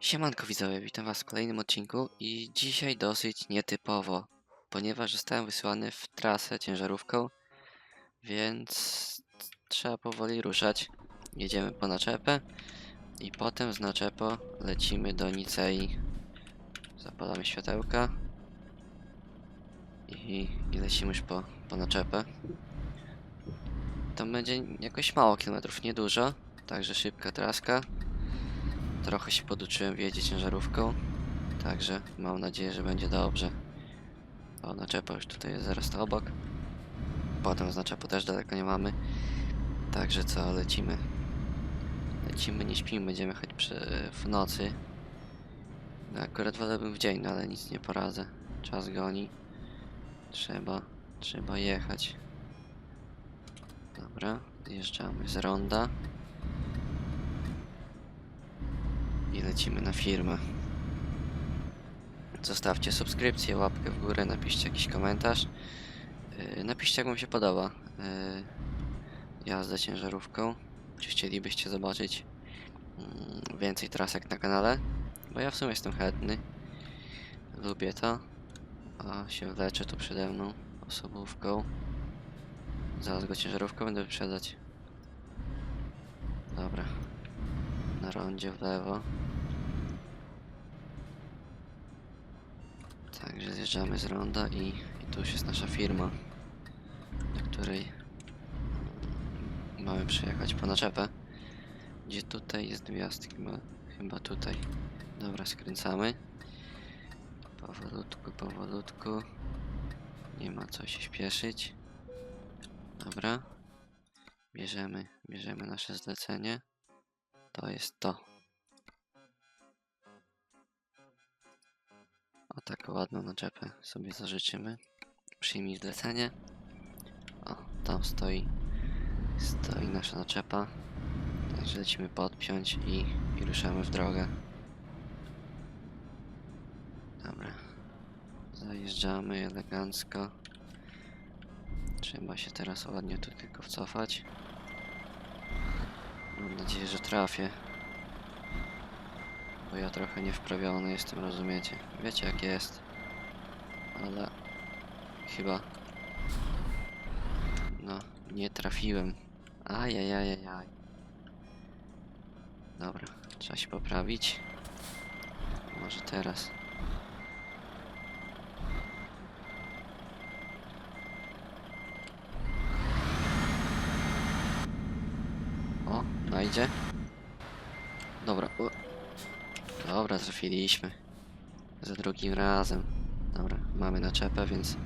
Siemanko widzowie, witam was w kolejnym odcinku i dzisiaj dosyć nietypowo, ponieważ zostałem wysłany w trasę ciężarówką, więc trzeba powoli ruszać. Jedziemy po naczepę i potem z naczepo lecimy do Nicei. Zapalamy światełka i, i lecimy już po, po naczepę. To będzie jakoś mało kilometrów, niedużo, także szybka traska. Trochę się poduczyłem w jeździe ciężarówką, także mam nadzieję, że będzie dobrze. O, naczepa już tutaj jest zaraz to obok. Potem z naczepu też daleko nie mamy. Także co, lecimy. Lecimy, nie śpimy, będziemy choć w nocy. No, akurat wolałbym w dzień, no ale nic nie poradzę. Czas goni. Trzeba, trzeba jechać. Dobra, zjeżdżamy z ronda. I lecimy na firmę. Zostawcie subskrypcję, łapkę w górę, napiszcie jakiś komentarz. Yy, napiszcie jak wam się podoba yy, jazda ciężarówką. Czy chcielibyście zobaczyć yy, więcej trasek na kanale? Bo ja w sumie jestem chętny. Lubię to. A się wleczę tu przede mną osobówką. Zaraz go ciężarówką będę wyprzedzać. Dobra. Rondzie w lewo. Także zjeżdżamy z ronda i, i tu już jest nasza firma, do której mm, mamy przyjechać po naczepę. Gdzie tutaj jest wjazd? Chyba, chyba tutaj. Dobra, skręcamy. Powolutku, powolutku. Nie ma co się śpieszyć. Dobra. Bierzemy, bierzemy nasze zlecenie. To jest to. O taką ładną naczepę sobie zażyczymy. Przyjmij zlecenie. O, tam stoi. Stoi nasza naczepa. Także lecimy podpiąć i, i ruszamy w drogę. Dobra. Zajeżdżamy elegancko. Trzeba się teraz ładnie tu tylko wcofać. Mam nadzieję, że trafię. Bo ja trochę niewprawiony jestem, rozumiecie? Wiecie jak jest. Ale chyba no, nie trafiłem. Ajajajajaj. Dobra, trzeba się poprawić. Może teraz. O, najdzie. Dobra, u. Dobra, trafiliśmy. Za drugim razem. Dobra, mamy naczepę, więc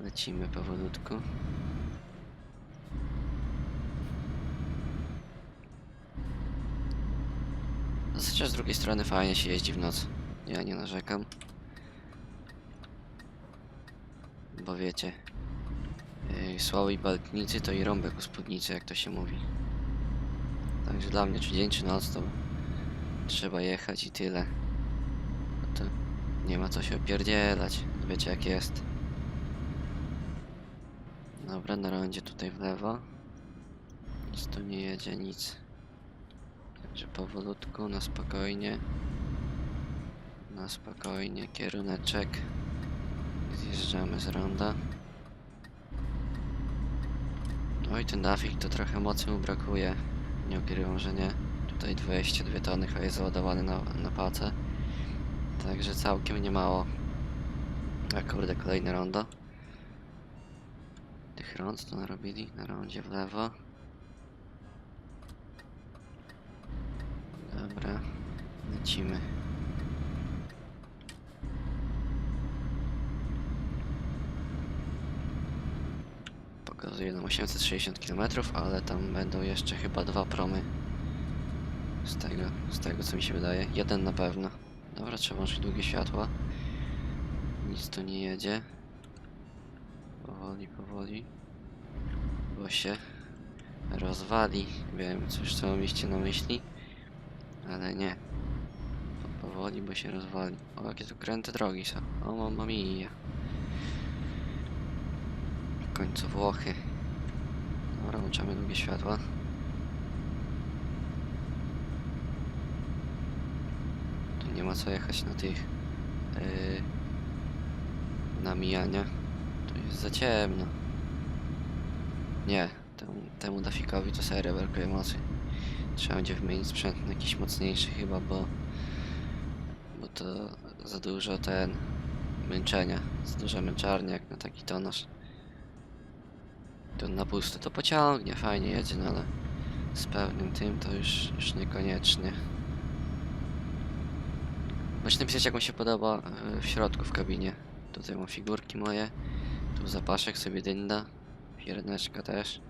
lecimy powolutku. Chociaż z drugiej strony fajnie się jeździ w noc. Ja nie narzekam. Bo wiecie, yy, słabi balknicy to i rąbek u spódnicy, jak to się mówi. Także dla mnie czy dzień, czy noc to trzeba jechać i tyle. No to nie ma co się opierdzielać. Wiecie jak jest. Dobra, na rondzie tutaj w lewo. Nic tu nie jedzie, nic. Także powolutku, na spokojnie. Na spokojnie, kieruneczek. Zjeżdżamy z ronda. No i ten dafik to trochę mocy mu brakuje. Nie ukrywam, że nie. Tutaj 22 tony chyba jest załadowany na, na pacę. Także całkiem nie mało. A kurde, kolejne rondo. Tych rond to narobili. Na rondzie w lewo. Dobra, lecimy. Pokazuje nam 860 km, ale tam będą jeszcze chyba dwa promy. Z tego, z tego co mi się wydaje. Jeden na pewno. Dobra, trzeba włączyć długie światła. Nic tu nie jedzie. Powoli, powoli. Bo się rozwali. Wiem, coś co mieliście na myśli. Ale nie. Po- Powoli, bo się rozwali. O, jakie tu kręte drogi są. O, mamma mia. Końcu Włochy. Dobra, włączamy długie światła. nie ma co jechać na tych yy, na mijania. Tu jest za ciemno. Nie, temu, temu Dafikowi to serio brakuje mocy. Trzeba będzie wymienić sprzęt na jakiś mocniejszy chyba, bo bo to za dużo ten męczenia, za dużo męczarnia jak na taki tonaż. To na pusto to pociągnie, fajnie jedzie, no ale z pełnym tym to już, już niekoniecznie. Możecie napisać jak mu się podoba e, w środku w kabinie. Tutaj mam figurki moje, tu zapaszek sobie dynda, pierneczka też.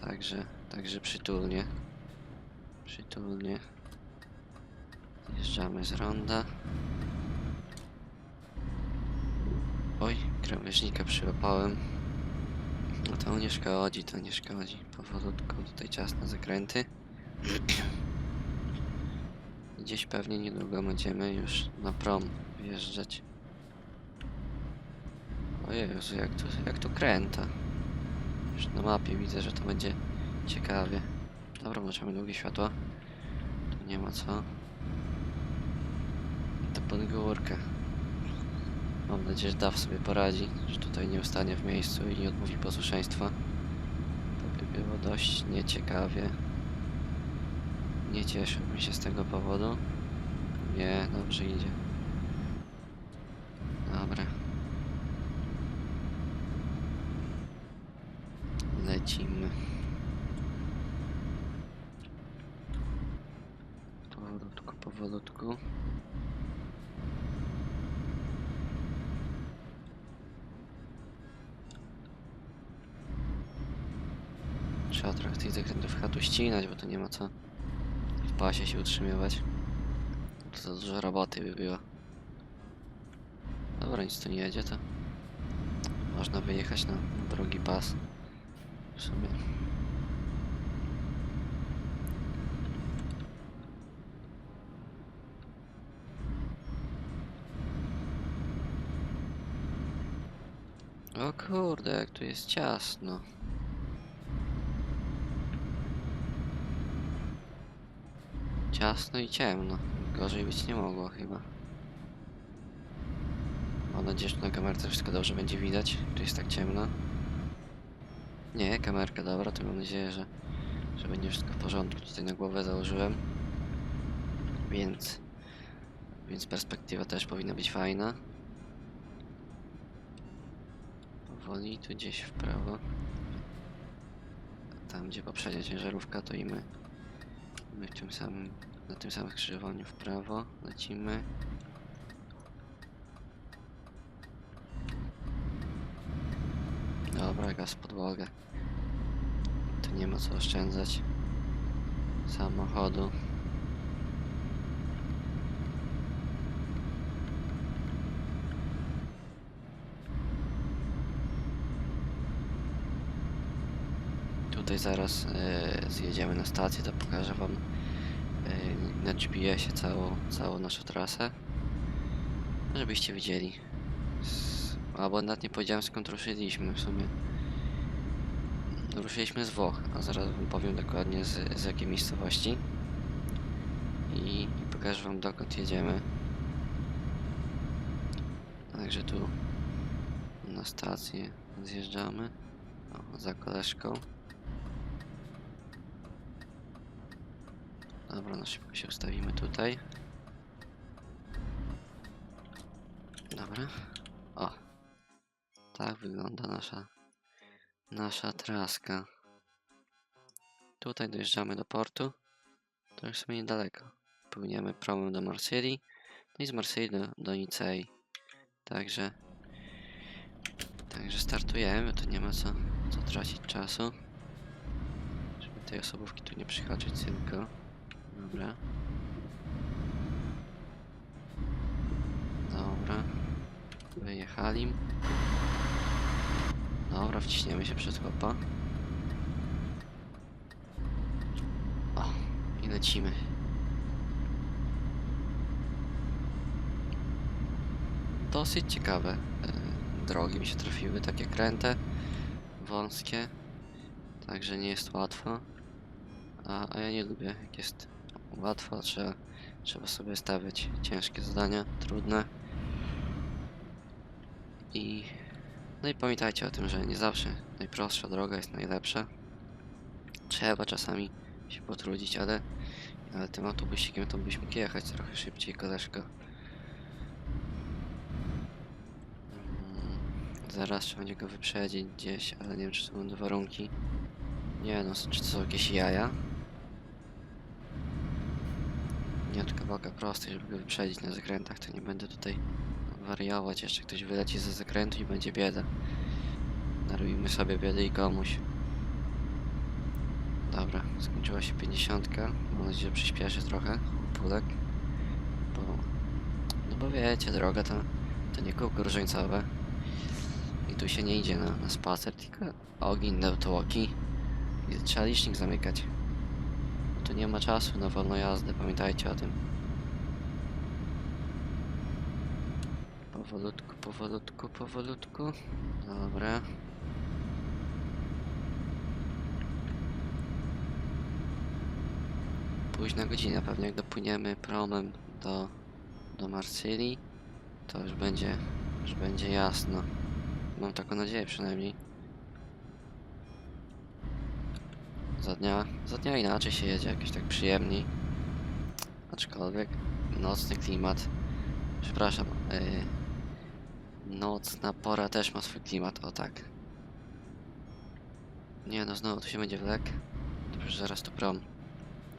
Także, także przytulnie. Przytulnie. Zjeżdżamy z ronda. Krawężnika przyłapałem. No to nie szkodzi, to nie szkodzi. Powolutku tutaj czas na zakręty. Gdzieś pewnie niedługo będziemy już na prom wjeżdżać. O Jezu, jak tu, jak tu kręta. Już na mapie widzę, że to będzie ciekawie. Dobra, możemy długie światła. Tu nie ma co. To pod górkę. Mam nadzieję, że DAW sobie poradzi, że tutaj nie ustanie w miejscu i nie odmówi posłuszeństwa. To by było dość nieciekawie. Nie cieszyłbym się z tego powodu. Nie, dobrze idzie. Dobra. Lecimy. Powolutku, powolutku. Trzeba trochę tych ścinać, bo to nie ma co w pasie się utrzymywać. To za dużo roboty by było. Dobra, nic tu nie jedzie, to można wyjechać na drugi pas. W sumie. O kurde, jak tu jest ciasno. Ciasno i ciemno. Gorzej być nie mogło chyba. Mam nadzieję, że na kamerce wszystko dobrze będzie widać. Tu jest tak ciemno. Nie, kamerka dobra, to mam nadzieję, że, że będzie wszystko w porządku. Tutaj na głowę założyłem. Więc, więc perspektywa też powinna być fajna. Powoli tu gdzieś w prawo. Tam gdzie poprzednia ciężarówka, to i my. My w tym samym, na tym samym skrzyżowaniu w prawo lecimy. Dobra, gaz podłogę. Tu nie ma co oszczędzać samochodu. Tutaj zaraz e, zjedziemy na stację, to pokażę wam na GPS-ie całą, całą naszą trasę. Żebyście widzieli. S- Albo nawet nie powiedziałem skąd ruszyliśmy w sumie. Ruszyliśmy z Włoch, a zaraz wam powiem dokładnie z, z jakiej miejscowości. I, I pokażę wam dokąd jedziemy. Także tu na stację zjeżdżamy. O, za koleżką. Dobra, no szybko się ustawimy tutaj. Dobra. O. Tak wygląda nasza nasza traska. Tutaj dojeżdżamy do portu. To już sobie niedaleko. Płyniemy promem do Marsylii. No i z Marsylii do, do Nicei. Także Także startujemy, to nie ma co, co tracić czasu. Żeby tej osobówki tu nie przyhaczyć tylko. Dobra. Dobra. Wyjechali. Dobra, wciśniemy się przed chłopa. O, i lecimy. Dosyć ciekawe e, drogi mi się trafiły, takie kręte, wąskie. Także nie jest łatwo. A, a ja nie lubię, jak jest łatwo, trzeba, trzeba sobie stawiać ciężkie zadania, trudne. I no i pamiętajcie o tym, że nie zawsze najprostsza droga jest najlepsza. Trzeba czasami się potrudzić, ale, ale tym autobusikiem to byś mógł jechać trochę szybciej, koleżko. Mm, Zaraz trzeba będzie go wyprzedzić gdzieś, ale nie wiem czy to będą warunki. Nie no, czy to są jakieś jaja? Nie, tylko kawałka prostej, żeby go wyprzedzić na zakrętach, to nie będę tutaj wariować. Jeszcze ktoś wyleci ze zakrętu i będzie bieda. Narobimy sobie biedy i komuś. Dobra, skończyła się 50. Mam nadzieję, że przyspieszy trochę pulek. Bo, no bo wiecie, droga to, to nie kółko różańcowe. I tu się nie idzie na, na spacer, tylko ogień na tłoki. I trzeba licznik zamykać. Nie ma czasu na wolną jazdę, pamiętajcie o tym. Powolutku, powolutku, powolutku. Dobra. Późna godzina, pewnie jak dopłyniemy promem do, do Marsylii, to już będzie, już będzie jasno. Mam taką nadzieję przynajmniej. Za dnia, za dnia inaczej się jedzie, jakoś tak przyjemniej. Aczkolwiek nocny klimat, przepraszam, yy, nocna pora też ma swój klimat, o tak. Nie no, znowu tu się będzie wlek. Dobrze, zaraz to prom.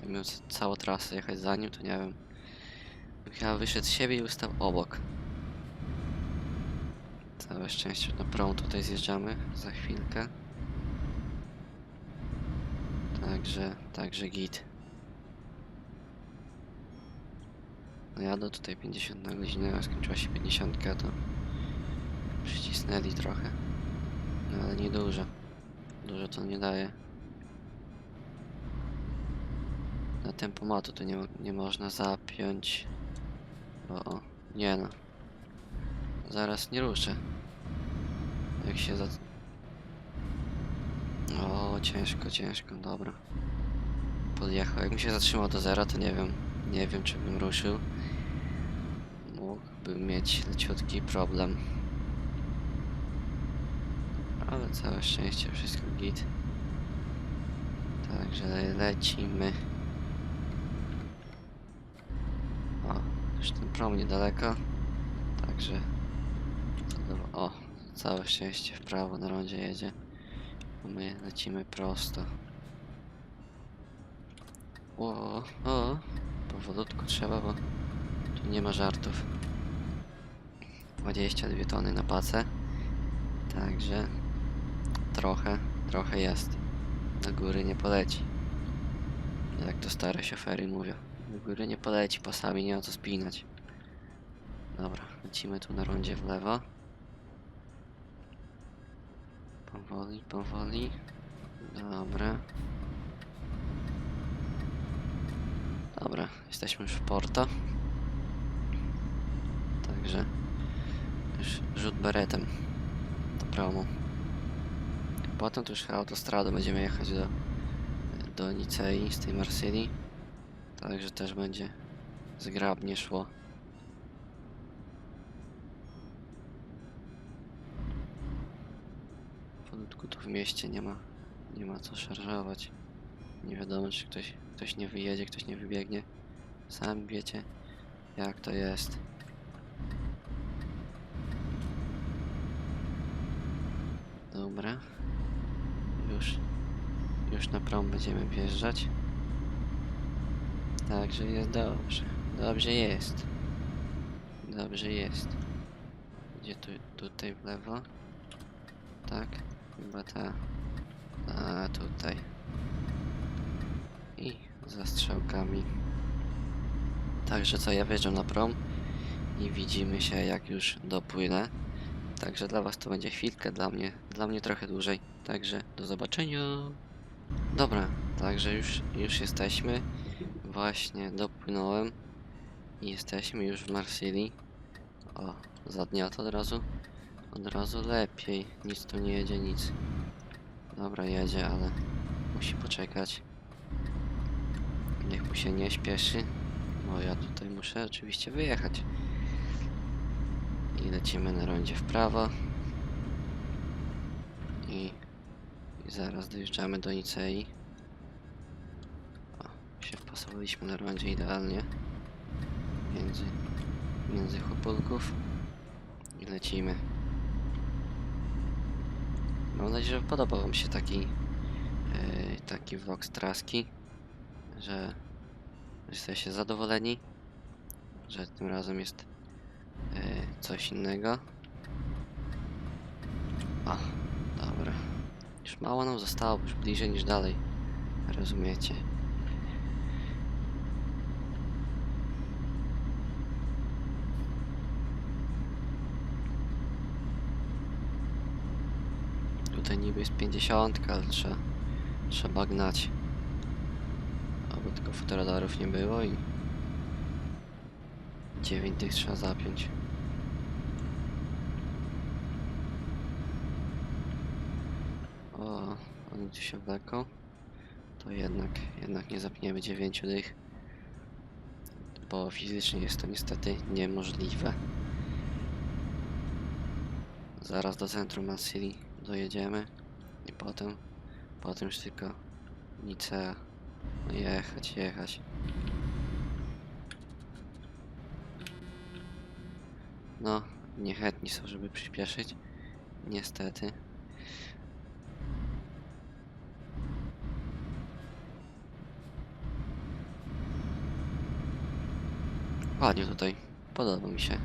Jak miał c- całą trasę jechać za nim, to nie wiem. Chyba wyszedł z siebie i ustał obok. Całe szczęście, na prom tutaj zjeżdżamy za chwilkę. Także, także git. No jadę tutaj 50 na godzinę, a skończyła się 50, to przycisnęli trochę. No ale nie dużo. Dużo to nie daje. Na tempomatu to nie, nie można zapiąć. Bo o, nie no. Zaraz nie ruszę. Jak się za... Ciężko, ciężko, dobra. Podjechał. Jakbym się zatrzymał do zera, to nie wiem. Nie wiem, czy bym ruszył. Mógłbym mieć leciutki problem. Ale całe szczęście, wszystko git. Także le- lecimy. O, już ten prom niedaleko. Także... O, całe szczęście w prawo na rondzie jedzie. A my lecimy prosto. O, o, powolutku trzeba, bo tu nie ma żartów. 22 tony na pacę. Także trochę, trochę jest. Do góry nie poleci. Jak to stare szofery mówią. Do góry nie poleci, pasami nie ma co spinać. Dobra, lecimy tu na rondzie w lewo. Powoli, powoli. Dobra. Dobra, jesteśmy już w Porto. Także już rzut beretem do promu. Potem to już autostradą będziemy jechać do, do Nicei z tej Marsylii. Także też będzie zgrabnie szło. Powolutku tu w mieście nie ma, nie ma co szarżować. Nie wiadomo, czy ktoś, ktoś nie wyjedzie, ktoś nie wybiegnie. Sami wiecie, jak to jest. Dobra. Już, już na prom będziemy wjeżdżać. Także jest dobrze. Dobrze jest. Dobrze jest. Gdzie tu, tutaj w lewo? Tak, chyba ta. A tutaj. I za strzałkami. Także co, ja wjeżdżam na prom i widzimy się jak już dopłynę. Także dla was to będzie chwilkę, dla mnie, dla mnie trochę dłużej. Także do zobaczenia. Dobra, także już, już jesteśmy. Właśnie dopłynąłem. I jesteśmy już w Marsylii. O, za dnia to od razu, od razu lepiej. Nic tu nie jedzie, nic. Dobra, jedzie, ale musi poczekać. Niech mu się nie śpieszy, bo ja tutaj muszę oczywiście wyjechać. I lecimy na rondzie w prawo. I, i zaraz dojeżdżamy do Nicei. O, się wpasowaliśmy na rondzie idealnie. Między, między chłopulków. I lecimy. Mam nadzieję, że podobał Wam się taki, yy, taki vlog z traski, że że jesteście zadowoleni, że tym razem jest yy, coś innego. O, dobra. Już mało nam zostało, już bliżej niż dalej. Rozumiecie? Tutaj niby jest 50, ale trzeba, trzeba gnać. Albo tylko fotoradarów nie było i 9 tych trzeba zapiąć. O, oni tu się wleką. To jednak, jednak nie zapniemy 9 tych. Bo fizycznie jest to niestety niemożliwe. Zaraz do centrum Masyli dojedziemy i potem, potem już tylko Nicea. No jechać, jechać. No, niechętni są, żeby przyspieszyć. Niestety. Ładnie tutaj. Podoba mi się.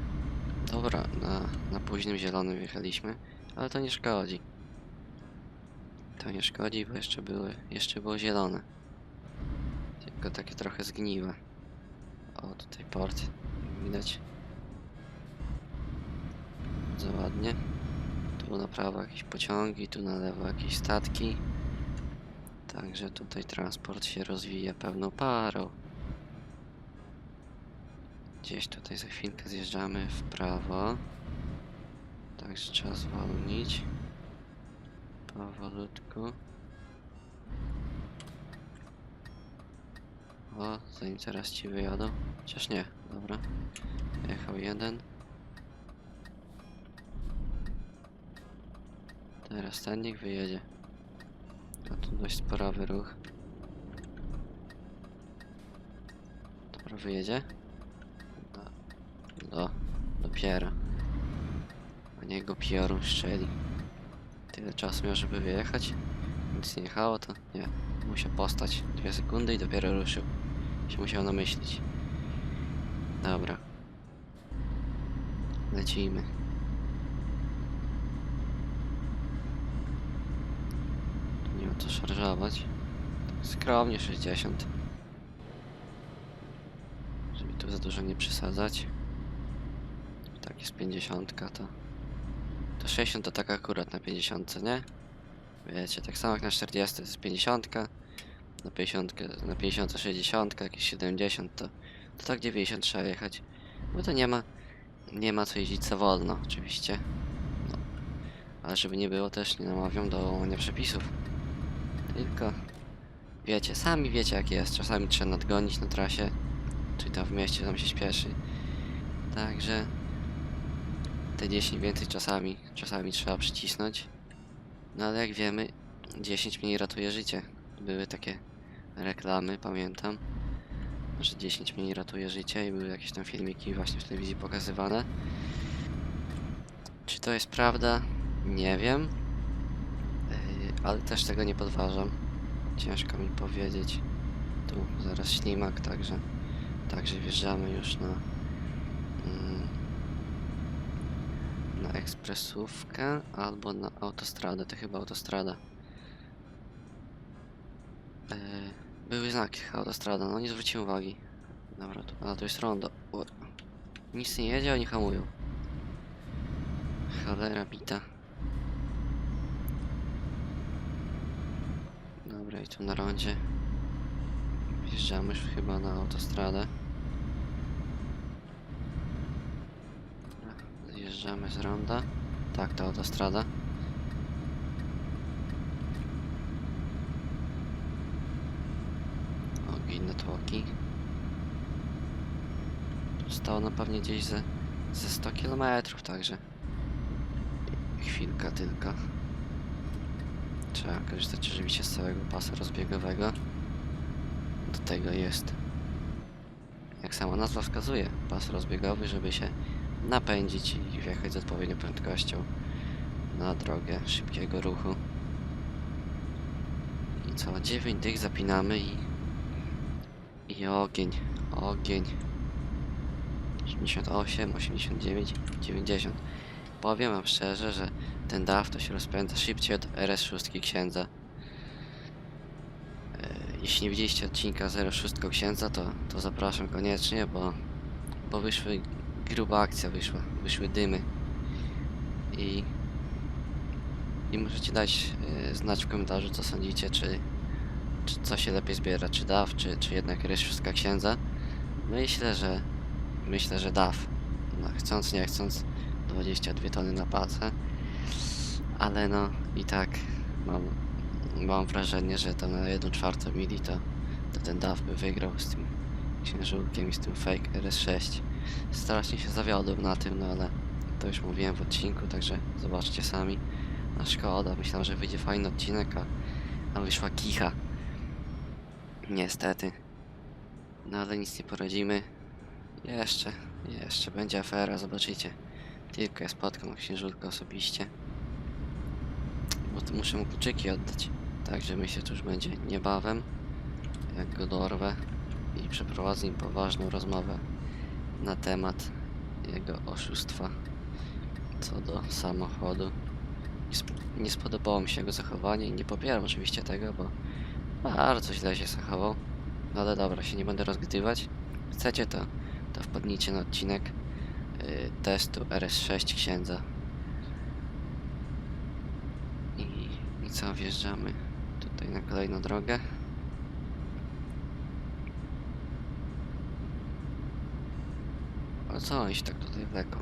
Dobra, na, na późnym zielonym wjechaliśmy, ale to nie szkodzi. To nie szkodzi, bo jeszcze były, jeszcze było zielone. Tylko takie trochę zgniłe. O, tutaj port. Widać. Bardzo ładnie. Tu na prawo jakieś pociągi, tu na lewo jakieś statki. Także tutaj transport się rozwija pełną parą. Gdzieś tutaj za chwilkę zjeżdżamy w prawo. Także trzeba zwolnić. Powolutku. O, zanim teraz ci wyjadą. Chociaż nie, dobra. Jechał jeden. Teraz ten niech wyjedzie. A tu dość sporawy ruch. Dobra, wyjedzie? No, no dopiero. A niech go piorun strzeli. Tyle czasu miał, żeby wyjechać. Nic nie jechało, to nie. Musiał postać dwie sekundy i dopiero ruszył. Się musiał namyślić. Dobra. Lecimy. Nie ma co szarżować. Skromnie 60. Żeby tu za dużo nie przesadzać. Tak jest 50 to. To 60 to tak akurat na 50, nie? Wiecie, tak samo jak na 40 to jest 50, na 50, na 50 to 60, jakieś 70 to, to tak 90 trzeba jechać. Bo to nie ma, nie ma co jeździć za wolno, oczywiście. No. Ale żeby nie było też, nie namawiam do łamania przepisów. Tylko, wiecie, sami wiecie jak jest. Czasami trzeba nadgonić na trasie, czyli tam w mieście, tam się śpieszy. Także te 10 więcej czasami, czasami trzeba przycisnąć. No ale jak wiemy, 10 mniej ratuje życie. Były takie reklamy, pamiętam, że 10 mniej ratuje życie i były jakieś tam filmiki właśnie w telewizji pokazywane. Czy to jest prawda? Nie wiem. Yy, ale też tego nie podważam. Ciężko mi powiedzieć. Tu zaraz ślimak, także, także wjeżdżamy już na, na ekspresówkę albo na autostradę. To chyba autostrada. Yy, były znaki autostrada, no nie zwróciłem uwagi. Dobra, tu, a to jest rondo. O, nic nie jedzie, oni hamują. Cholera bita. Dobra, i tu na rondzie. Wjeżdżamy już chyba na autostradę. Dobra, zjeżdżamy z ronda. Tak, to autostrada. O, ginę tu zwłoki. Zostało nam pewnie gdzieś ze, ze 100 km, także chwilka tylko. Trzeba korzystać oczywiście z całego pasa rozbiegowego. Do tego jest, jak sama nazwa wskazuje, pas rozbiegowy, żeby się napędzić i wjechać z odpowiednią prędkością na drogę szybkiego ruchu. I co, 9 tych zapinamy i... I ogień, ogień. 88, 89, 90. Powiem wam szczerze, że ten DAF to się rozpędza szybciej od RS6 księdza. E, Jeśli nie widzieliście odcinka 06 księdza, to, to zapraszam koniecznie, bo, bo wyszły gruba akcja wyszła, wyszły dymy. I, i możecie dać e, znać w komentarzu, co sądzicie, czy, czy co się lepiej zbiera, czy DAF, czy, czy jednak RS6 księdza. Myślę, że myślę, że DAF. No, chcąc, nie chcąc, 22 tony na pacę. Ale no i tak mam, mam wrażenie, że to na 1 czwartą mili to, to ten DAF by wygrał z tym księżulkiem i z tym fake RS6. Strasznie się zawiodłem na tym, no ale to już mówiłem w odcinku, także zobaczcie sami. No szkoda, myślałem, że wyjdzie fajny odcinek, a, a wyszła kicha. Niestety. No ale nic nie poradzimy. Jeszcze, jeszcze będzie afera, zobaczycie. Tylko ja spotkam księżulkę osobiście. Bo to muszę mu kluczyki oddać. Także myślę, że już będzie niebawem. Jak go dorwę i przeprowadzę im poważną rozmowę na temat jego oszustwa co do samochodu. Nie, sp- nie spodobało mi się jego zachowanie i nie popieram oczywiście tego, bo bardzo źle się zachował. No ale dobra, się nie będę rozgrywać. Chcecie to, to wpadnijcie na odcinek y, testu RS6 księdza. I, I co, wjeżdżamy tutaj na kolejną drogę. A co się tak tutaj wleką?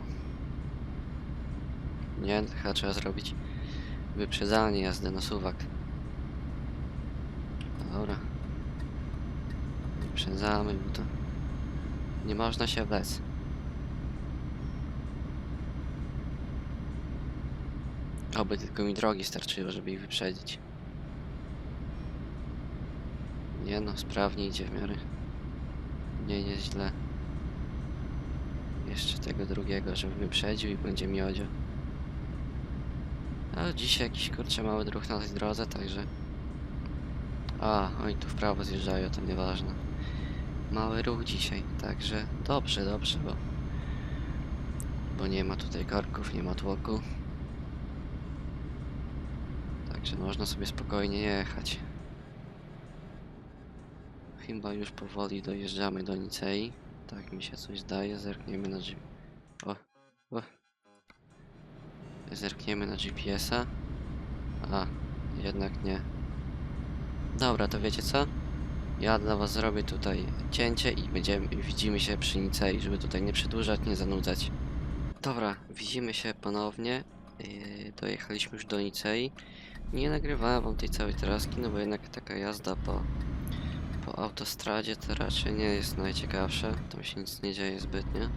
Nie, chyba trzeba zrobić wyprzedzanie jazdy na suwak. Dobra. Wyprzedzamy, bo to nie można się wlec. Oby tylko mi drogi starczyło, żeby ich wyprzedzić. Nie no, sprawnie idzie w miarę. Nie, nie źle. Jeszcze tego drugiego, żeby wyprzedził i będzie miodzio. A dzisiaj jakiś kurczę mały druh na tej drodze, także... A, oni tu w prawo zjeżdżają, to nieważne. Mały ruch dzisiaj, także dobrze, dobrze, bo... Bo nie ma tutaj korków, nie ma tłoku. Także można sobie spokojnie jechać. Chyba już powoli dojeżdżamy do Nicei. Tak mi się coś zdaje, zerkniemy na G... O, o. Zerkniemy na GPS-a. A, jednak nie. Dobra, to wiecie co? Ja dla was zrobię tutaj cięcie i będziemy, widzimy się przy Nicei, żeby tutaj nie przedłużać, nie zanudzać. Dobra, widzimy się ponownie. Yy, dojechaliśmy już do Nicei. Nie nagrywałem wam tej całej traski, no bo jednak taka jazda po, po autostradzie to raczej nie jest najciekawsze. Tam się nic nie dzieje zbytnio.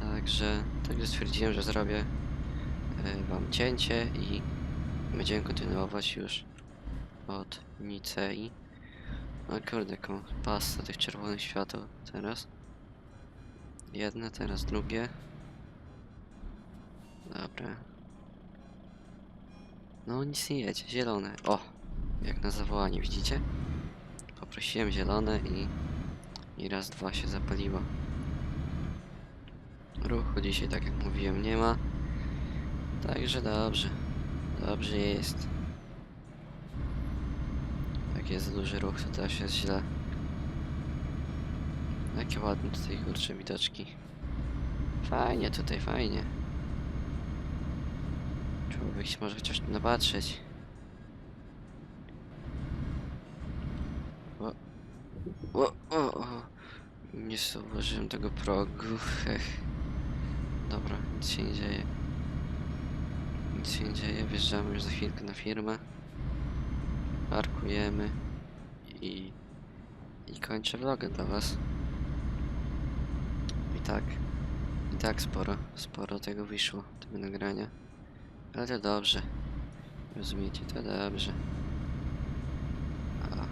Także, także stwierdziłem, że zrobię yy, wam cięcie i będziemy kontynuować już od Nicei. O kurde, jaką pasę tych czerwonych świateł teraz. Jedne, teraz drugie. Dobra. No nic nie jedzie, zielone. O! Jak na zawołanie, widzicie? Poprosiłem zielone i... I raz, dwa się zapaliło. Ruchu dzisiaj, tak jak mówiłem, nie ma. Także dobrze. Dobrze jest. Jak jest duży ruch, to też jest źle. Jakie ładne tutaj kurcze widoczki. Fajnie tutaj, fajnie. Człowiek się może chociaż napatrzeć. O, o, o, o. Nie zauważyłem tego progu. Hech. Dobra, nic się nie dzieje. Nic się nie dzieje, wjeżdżamy już za chwilkę na firmę. Parkujemy i, I kończę vlogę dla was. I tak. I tak sporo, sporo tego wyszło, tego nagrania. Ale to dobrze. Rozumiecie, to dobrze. A.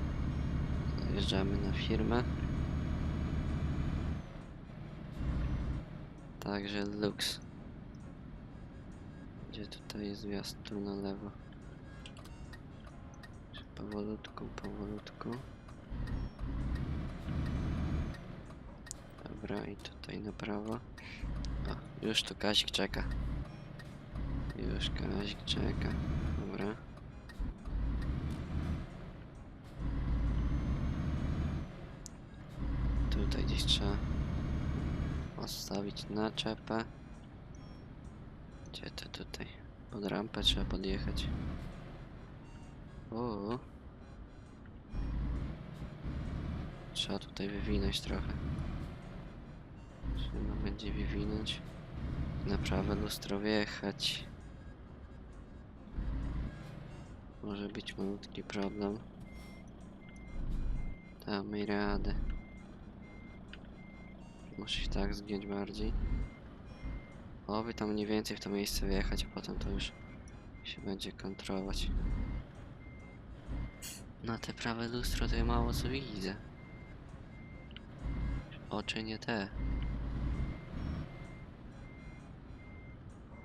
Zajeżdżamy na firmę. Także Lux. Gdzie tutaj jest wjazd tu na lewo? Powolutku, powolutku. Dobra, i tutaj na prawo. O, już tu Kazik czeka. Już Kazik czeka. Dobra. Tutaj gdzieś trzeba postawić naczepę. Gdzie to tutaj? Pod rampę trzeba podjechać. O. Trzeba tutaj wywinąć trochę. Trzeba będzie wywinąć. Na prawe lustro wjechać. Może być malutki problem. Damy radę. Muszę się tak zgiąć bardziej. Oby tam mniej więcej w to miejsce wjechać, a potem to już się będzie kontrolować. Na te prawe lustro to ja mało co widzę. Oczy nie te.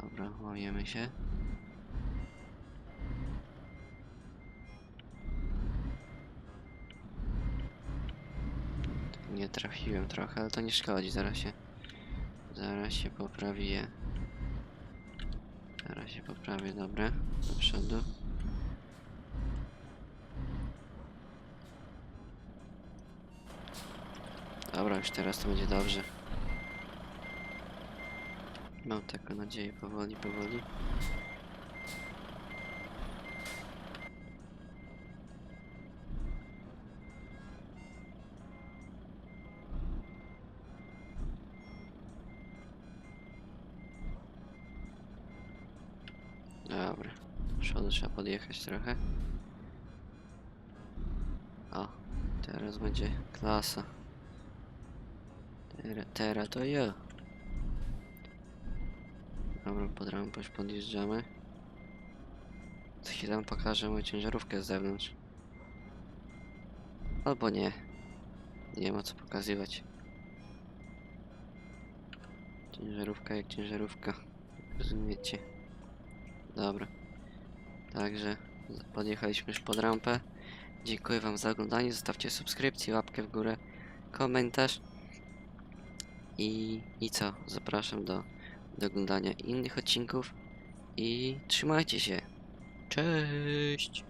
Dobra, łamiemy się. Nie trafiłem trochę, ale to nie szkodzi, zaraz się... Zaraz się poprawię. Zaraz się poprawię, dobra. Do przodu. Dobra, już teraz to będzie dobrze. Mam taką nadzieję, powoli, powoli. Przodu trzeba podjechać trochę. O, teraz będzie klasa. Tera, tera to ja. Dobra, pod rampę już podjeżdżamy. Za chwilę pokażę moją ciężarówkę z zewnątrz. Albo nie. Nie ma co pokazywać. Ciężarówka jak ciężarówka. Rozumiecie? Dobra. Także podjechaliśmy już pod rampę. Dziękuję wam za oglądanie. Zostawcie subskrypcję, łapkę w górę, komentarz. I, I co? Zapraszam do, do oglądania innych odcinków. I trzymajcie się. Cześć!